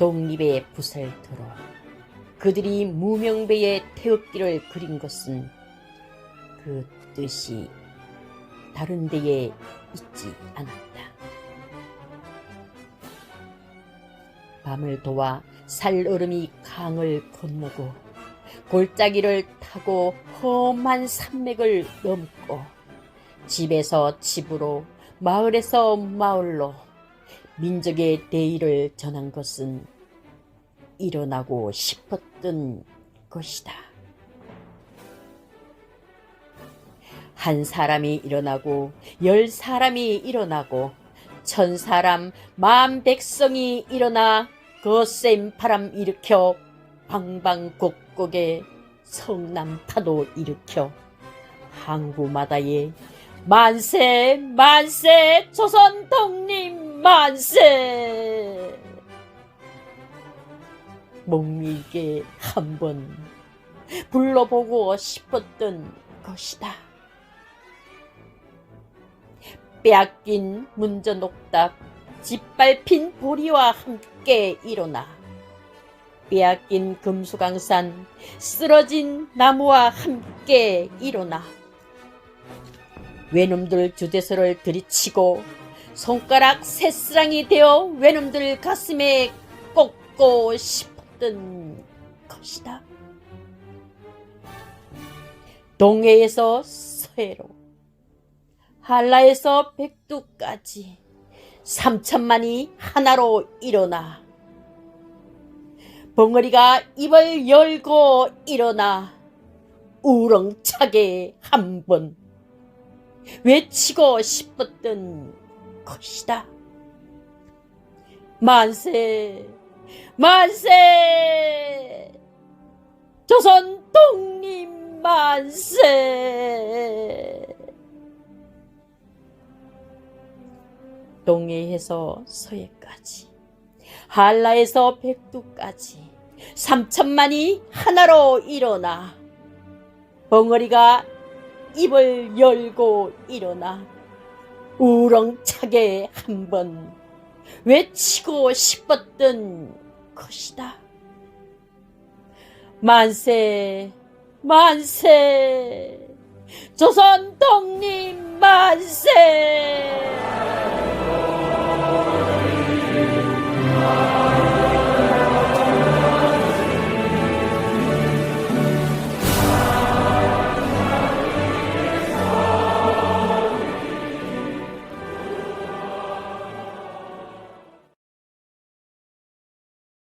독립의 붓을 들어 그들이 무명배의 태극기를 그린 것은 그 뜻이 다른 데에 있지 않았다. 밤을 도와 살얼음이 강을 건너고 골짜기를 타고 험한 산맥을 넘고 집에서 집으로 마을에서 마을로 민족의 대의를 전한 것은 일어나고 싶었던 것이다. 한 사람이 일어나고 열 사람이 일어나고 천 사람 만 백성이 일어나 거센 바람 일으켜 방방곡곡에 성남파도 일으켜 항구마다에 만세 만세 조선 독립 만세 목밀게 한번 불러보고 싶었던 것이다. 빼앗긴 문전옥답 짓밟힌 보리와 함께 일어나 빼앗긴 금수강산 쓰러진 나무와 함께 일어나 외놈들 주대서를 들이치고 손가락 새스랑이 되어 외놈들 가슴에 꽂고 싶었던 것이다. 동해에서 서해로 한라에서 백두까지 삼천만이 하나로 일어나 벙어리가 입을 열고 일어나 우렁차게 한 번 외치고 싶었던 것이다. 만세, 만세! 조선 독립 만세! 동해에서 서해까지, 한라에서 백두까지, 삼천만이 하나로 일어나, 벙어리가 입을 열고 일어나, 우렁차게 한번 외치고 싶었던 것이다. 만세, 만세, 조선 독립 만세!